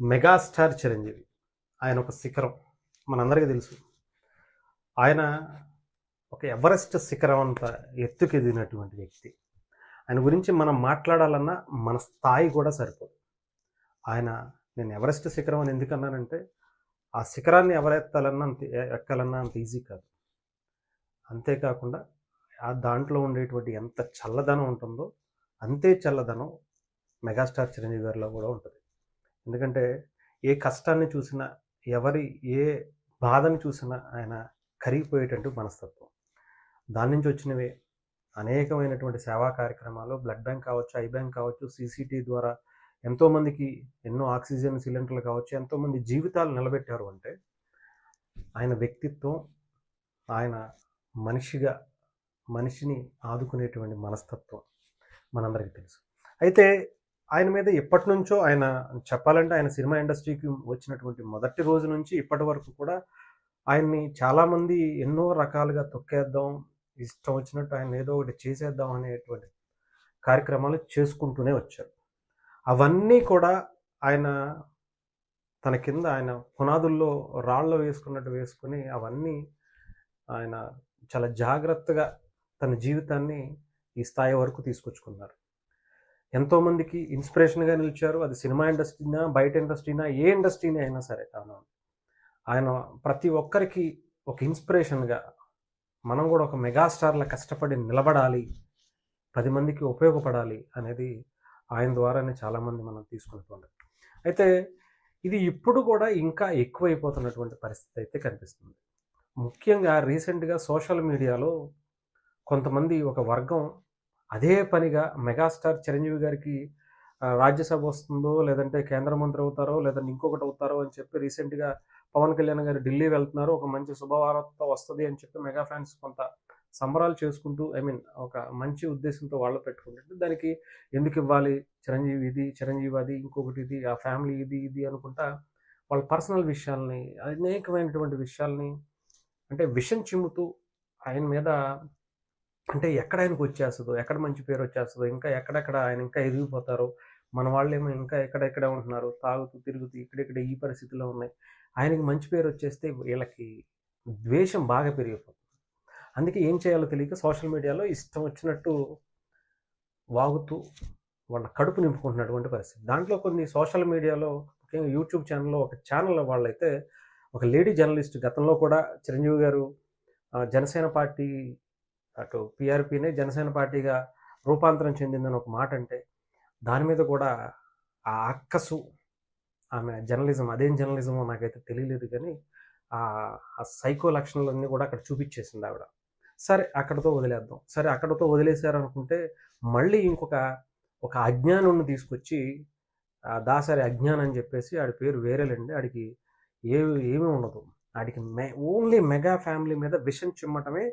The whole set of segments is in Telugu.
మెగాస్టార్ చిరంజీవి. ఆయన ఒక శిఖరం. మనందరికీ తెలుసు. ఆయన ఒక ఎవరెస్ట్ శిఖరం అంత ఎత్తుకెదిగినటువంటి వ్యక్తి. ఆయన గురించి మనం మాట్లాడాలన్నా మన స్థాయి కూడా సరిపోదు. ఆయన నేను ఎవరెస్ట్ శిఖరం అని ఎందుకన్నానంటే ఆ శిఖరాన్ని ఎవరెత్తాలన్నా అంత ఎక్కాలన్నా అంత ఈజీ కాదు. అంతేకాకుండా ఆ దాంట్లో ఉండేటువంటి ఎంత చల్లదనం ఉంటుందో అంతే చల్లదనం మెగాస్టార్ చిరంజీవి గారిలో కూడా ఉంటుంది. ఎందుకంటే ఏ కష్టాన్ని చూసినా ఎవరి ఏ బాధను చూసినా ఆయన కరిగిపోయేటట్టు మనస్తత్వం. దాని నుంచి వచ్చినవే అనేకమైనటువంటి సేవా కార్యక్రమాలు బ్లడ్ బ్యాంక్ కావచ్చు ఐ బ్యాంక్ కావచ్చు సీసీటీ ద్వారా ఎంతోమందికి ఎన్నో ఆక్సిజన్ సిలిండర్లు కావచ్చు ఎంతోమంది జీవితాలు నిలబెట్టారు అంటే ఆయన వ్యక్తిత్వం ఆయన మనిషిగా మనిషిని ఆదుకునేటువంటి మనస్తత్వం మనందరికీ తెలుసు. అయితే ఆయన మీద ఎప్పటి నుంచో ఆయన చెప్పాలంటే ఆయన సినిమా ఇండస్ట్రీకి వచ్చినటువంటి మొదటి రోజు నుంచి ఇప్పటి వరకు కూడా ఆయన్ని చాలామంది ఎన్నో రకాలుగా తొక్కేద్దాం ఇష్టం వచ్చినట్టు ఆయన ఏదో ఒకటి చేసేద్దాం అనేటువంటి కార్యక్రమాలు చేసుకుంటూనే వచ్చారు. అవన్నీ కూడా ఆయన తన కింద ఆయన పునాదుల్లో రాళ్ళు వేసుకున్నట్టు వేసుకుని అవన్నీ ఆయన చాలా జాగ్రత్తగా తన జీవితాన్ని ఈ స్థాయి వరకు తీసుకొచ్చుకున్నారు. ఎంతోమందికి ఇన్స్పిరేషన్గా నిలిచారు. అది సినిమా ఇండస్ట్రీనా బయట ఇండస్ట్రీనా ఏ ఇండస్ట్రీని అయినా సరే అవును ఆయన ప్రతి ఒక్కరికి ఒక ఇన్స్పిరేషన్గా మనం కూడా ఒక మెగాస్టార్ల కష్టపడి నిలబడాలి పది మందికి ఉపయోగపడాలి అనేది ఆయన ద్వారానే చాలామంది మనం తీసుకునేటువంటి అయితే ఇది ఇప్పుడు కూడా ఇంకా ఎక్కువైపోతున్నటువంటి పరిస్థితి అయితే కనిపిస్తుంది. ముఖ్యంగా రీసెంట్గా సోషల్ మీడియాలో కొంతమంది ఒక వర్గం అదే పనిగా మెగాస్టార్ చిరంజీవి గారికి రాజ్యసభ వస్తుందో లేదంటే కేంద్ర మంత్రి అవుతారో లేదంటే ఇంకొకటి అవుతారో అని చెప్పి రీసెంట్గా పవన్ కళ్యాణ్ గారు ఢిల్లీ వెళ్తున్నారు. ఒక మంచి శుభవార్త వస్తుంది అని చెప్పి మెగా ఫ్యాన్స్ కొంత సంబరాలు చేసుకుంటూ ఐ మీన్ ఒక మంచి ఉద్దేశంతో వాళ్ళు పెట్టుకుంటుంటే దానికి ఎందుకు ఇవ్వాలి? చిరంజీవి ఇది చిరంజీవి అది ఇంకొకటి ఇది ఆ ఫ్యామిలీ ఇది ఇది అనుకుంటా వాళ్ళ పర్సనల్ విషయాల్ని అనేకమైనటువంటి విషయాల్ని అంటే విషం చిమ్ముతూ ఆయన మీద అంటే ఎక్కడ ఆయనకు వచ్చేస్తుందో ఎక్కడ మంచి పేరు వచ్చేస్తుందో ఇంకా ఎక్కడెక్కడ ఆయన ఇంకా ఎదిగిపోతారో మన వాళ్ళేమో ఇంకా ఎక్కడెక్కడే ఉంటున్నారు తాగుతూ తిరుగుతూ ఇక్కడెక్కడ ఈ పరిస్థితిలో ఉన్నాయి. ఆయనకి మంచి పేరు వచ్చేస్తే వీళ్ళకి ద్వేషం బాగా పెరిగిపోతుంది. అందుకే ఏం చేయాలో తెలియక సోషల్ మీడియాలో ఇష్టం వచ్చినట్టు వాగుతూ వాళ్ళ కడుపు నింపుకుంటున్నటువంటి పరిస్థితి. దాంట్లో కొన్ని సోషల్ మీడియాలో ముఖ్యంగా యూట్యూబ్ ఛానల్లో ఒక ఛానల్ వాళ్ళైతే ఒక లేడీ జర్నలిస్ట్ గతంలో కూడా చిరంజీవి గారు జనసేన పార్టీ అటు పీఆర్పీనే జనసేన పార్టీగా రూపాంతరం చెందిందని ఒక మాట అంటే దాని మీద కూడా ఆ అక్కసు ఆమె జర్నలిజం అదేం జర్నలిజమో నాకైతే తెలియలేదు కానీ ఆ ఆ సైకో లక్షణాలన్నీ కూడా అక్కడ చూపించేసింది ఆవిడ. సరే అక్కడతో వదిలేద్దాం. సరే అక్కడతో వదిలేశారనుకుంటే మళ్ళీ ఇంకొక ఒక అజ్ఞానుని తీసుకొచ్చి దాసరి అజ్ఞానం అని చెప్పేసి ఆడి పేరు వేరేలండి. ఆడికి ఏ ఏమీ ఉండదు. ఆడికి మె ఓన్లీ మెగా ఫ్యామిలీ మీద విషం చిమ్మటమే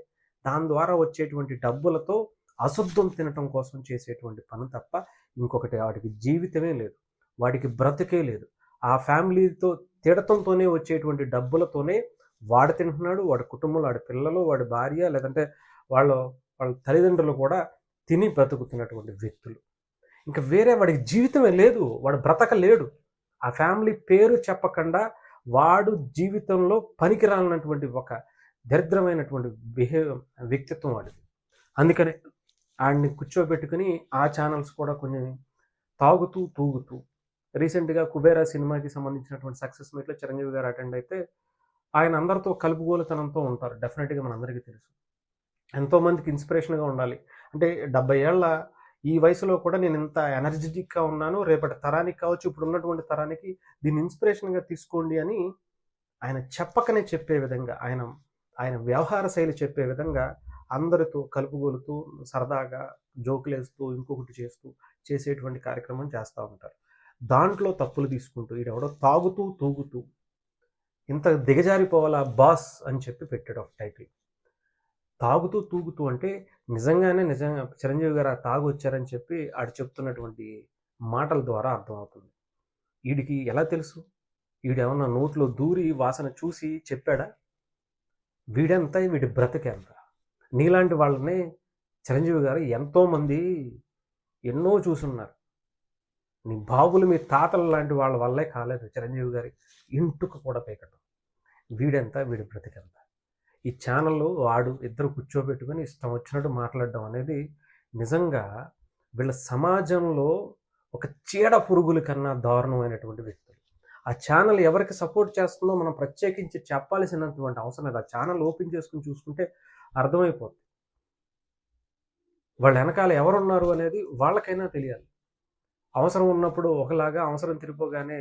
దాని ద్వారా వచ్చేటువంటి డబ్బులతో అశుద్ధం తినటం కోసం చేసేటువంటి పని తప్ప ఇంకొకటి వాడికి జీవితమే లేదు వాడికి బ్రతికే లేదు. ఆ ఫ్యామిలీతో తిడతంతోనే వచ్చేటువంటి డబ్బులతోనే వాడు తింటున్నాడు వాడి కుటుంబంలో వాడి పిల్లలు వాడి భార్య లేదంటే వాళ్ళ వాళ్ళ తల్లిదండ్రులు కూడా తిని బ్రతుకుతున్నటువంటి వ్యక్తులు. ఇంకా వేరే వాడికి జీవితమే లేదు వాడు బ్రతక లేడు ఆ ఫ్యామిలీ పేరు చెప్పకుండా వాడు జీవితంలో పనికిరానటువంటి ఒక దరిద్రమైనటువంటి బిహేవ్ వ్యక్తిత్వం వాడిది. అందుకనే ఆడిని కూర్చోబెట్టుకుని ఆ ఛానల్స్ కూడా కొన్ని తాగుతూ తూగుతూ రీసెంట్గా కుబేరా సినిమాకి సంబంధించినటువంటి సక్సెస్ మీట్లో చిరంజీవి గారు అటెండ్ అయితే ఆయన అందరితో కలుపుగోలుతనంతో ఉంటారు. డెఫినెట్గా మనందరికీ తెలుసు. ఎంతోమందికి ఇన్స్పిరేషన్గా ఉండాలి. అంటే డెబ్బై ఏళ్ళ ఈ వయసులో కూడా నేను ఇంత ఎనర్జెటిక్గా ఉన్నాను రేపటి తరానికి కావచ్చు ఇప్పుడు ఉన్నటువంటి తరానికి దీన్ని ఇన్స్పిరేషన్గా తీసుకోండి అని ఆయన చెప్పకనే చెప్పే విధంగా ఆయన ఆయన వ్యవహార శైలి చెప్పే విధంగా అందరితో కలుపుగొలుతూ సరదాగా జోకులేస్తూ ఇంకొకటి చేస్తూ చేసేటువంటి కార్యక్రమం చేస్తూ ఉంటారు. దాంట్లో తప్పులు తీసుకుంటూ ఈడెవడో తాగుతూ తూగుతూ ఇంత దిగజారిపోవాలా బాస్ అని చెప్పి పెట్టాడు ఒక టైటిల్. తాగుతూ తూగుతూ అంటే నిజంగానే నిజంగా చిరంజీవి గారు ఆ తాగు వచ్చారని చెప్పి ఆడు చెప్తున్నటువంటి మాటల ద్వారా అర్థమవుతుంది. వీడికి ఎలా తెలుసు? వీడేమన్నా నోట్లో దూరి వాసన చూసి చెప్పాడా? వీడెంత వీడి బ్రతికెంత? నీలాంటి వాళ్ళని చిరంజీవి గారు ఎంతోమంది ఎన్నో చూసున్నారు. నీ బాబులు మీ తాతలు లాంటి వాళ్ళ వల్లే కాలేదు చిరంజీవి గారి ఇంటుకు కూడా పీకటం. వీడెంత వీడి బ్రతికెంత? ఈ ఛానల్లో వాడు ఇద్దరు కూర్చోబెట్టుకొని ఇష్టం వచ్చినట్టు మాట్లాడడం అనేది నిజంగా వీళ్ళ సమాజంలో ఒక చీడ పురుగుల కన్నా దారుణమైనటువంటి వ్యక్తులు ఆ ఛానల్ ఎవరికి సపోర్ట్ చేస్తుందో మనం ప్రత్యేకించి చెప్పాల్సినటువంటి అవసరం లేదు. ఆ ఛానల్ ఓపెన్ చేసుకుని చూసుకుంటే అర్థమైపోతుంది వాళ్ళ వెనకాల ఎవరున్నారు అనేది వాళ్ళకైనా తెలియాలి. అవసరం ఉన్నప్పుడు ఒకలాగా అవసరం తిరిపోగానే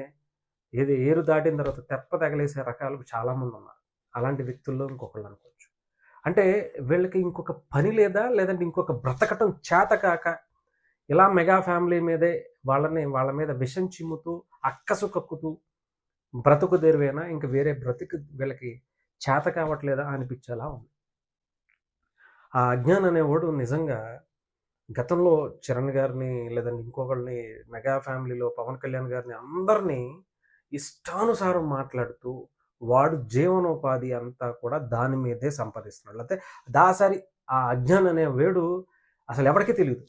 ఏది ఏరు దాటిన తర్వాత తెప్ప తగలేసే రకాలు చాలామంది ఉన్నారు. అలాంటి వ్యక్తుల్లో ఇంకొకళ్ళు అనుకోవచ్చు. అంటే వీళ్ళకి ఇంకొక పని లేదా? లేదంటే ఇంకొక బ్రతకటం చేత కాక ఇలా మెగా ఫ్యామిలీ మీదే వాళ్ళని వాళ్ళ మీద విషం చిమ్ముతూ అక్కసు కక్కుతూ బ్రతుకు తెరువేనా ఇంకా వేరే బ్రతుకు వీళ్ళకి చేత కావట్లేదా అనిపించేలా ఉంది. ఆ అజ్ఞాన్ అనేవాడు నిజంగా గతంలో చరణ్ గారిని లేదంటే ఇంకొకరిని మెగా ఫ్యామిలీలో పవన్ కళ్యాణ్ గారిని అందరినీ ఇష్టానుసారం మాట్లాడుతూ వాడు జీవనోపాధి అంతా కూడా దాని మీదే సంపాదిస్తున్నాడు. అయితే దాసారి ఆ అజ్ఞాన్ అనే వేడు అసలు ఎవరికీ తెలియదు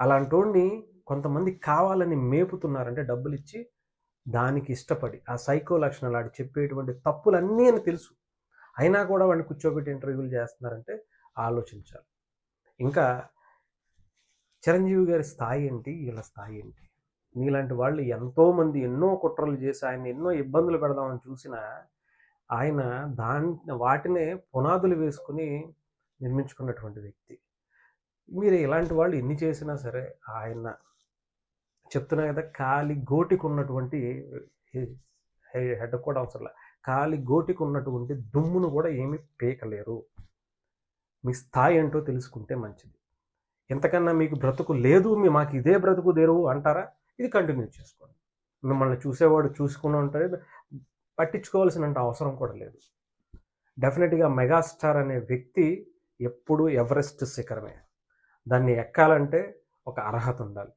అలాంటోడిని కొంతమంది కావాలని మేపుతున్నారంటే డబ్బులు ఇచ్చి దానికి ఇష్టపడి ఆ సైకో లక్షణాలు ఆడి చెప్పేటువంటి తప్పులన్నీ అని తెలుసు. అయినా కూడా వాడిని కూర్చోబెట్టి ఇంటర్వ్యూలు చేస్తున్నారంటే ఆలోచించాలి. ఇంకా చిరంజీవి గారి స్థాయి ఏంటి? వీళ్ళ స్థాయి ఏంటి? నీలాంటి వాళ్ళు ఎంతోమంది ఎన్నో కుట్రలు చేసి ఆయన ఎన్నో ఇబ్బందులు పెడదామని చూసినా ఆయన దాని వాటినే పునాదులు వేసుకుని నిర్మించుకున్నటువంటి వ్యక్తి. మీరు ఇలాంటి వాళ్ళు ఎన్ని చేసినా సరే ఆయన చెప్తున్నా కదా కాలి గోటికి ఉన్నటువంటి హెడ్ కూడా అవసరం కాలి గోటికి ఉన్నటువంటి దుమ్మును కూడా ఏమీ పీకలేరు. మీ స్థాయి ఏంటో తెలుసుకుంటే మంచిది. ఎంతకన్నా మీకు బ్రతుకు లేదు మీ మాకు ఇదే బ్రతుకు తెరువు అంటారా? ఇది కంటిన్యూ చేసుకోండి. మిమ్మల్ని చూసేవాడు చూసుకుని ఉంటాడు పట్టించుకోవాల్సిన అవసరం కూడా లేదు. డెఫినెట్గా మెగాస్టార్ అనే వ్యక్తి ఎప్పుడూ ఎవరెస్ట్ శిఖరమే. దాన్ని ఎక్కాలంటే ఒక అర్హత ఉండాలి.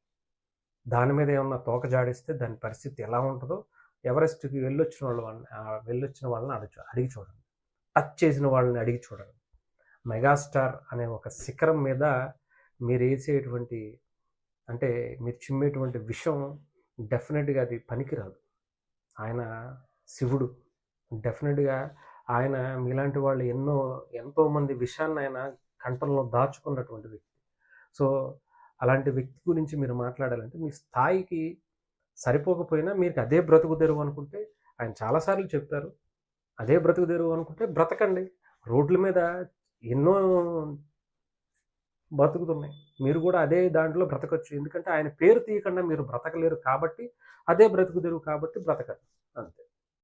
దాని మీద ఏమన్నా తోక జాడిస్తే దాని పరిస్థితి ఎలా ఉంటుందో ఎవరెస్ట్కి వెళ్ళొచ్చిన వాళ్ళు వాళ్ళని వెళ్ళొచ్చిన వాళ్ళని అడిగి అడిగి చూడండి. టచ్ చేసిన వాళ్ళని అడిగి చూడండి. మెగాస్టార్ అనే ఒక శిఖరం మీద మీరు వేసేటువంటి అంటే మీరు చిమ్మేటువంటి విషయం డెఫినెట్గా అది పనికిరాదు. ఆయన శివుడు. డెఫినెట్గా ఆయన మీలాంటి వాళ్ళు ఎన్నో ఎంతోమంది విషయాన్ని ఆయన కంఠంలో దాచుకున్నటువంటి వ్యక్తి. సో అలాంటి వ్యక్తి గురించి మీరు మాట్లాడాలంటే మీ స్థాయికి సరిపోకపోయినా మీకు అదే బ్రతుకు తెరువు అనుకుంటే ఆయన చాలాసార్లు చెప్పారు. అదే బ్రతుకు తెరువు అనుకుంటే బ్రతకండి. రోడ్ల మీద ఎన్నో బ్రతుకుతున్నాయి మీరు కూడా అదే దాంట్లో బ్రతకచ్చు. ఎందుకంటే ఆయన పేరు తీయకుండా మీరు బ్రతకలేరు కాబట్టి అదే బ్రతుకు తెరువు కాబట్టి బ్రతకండి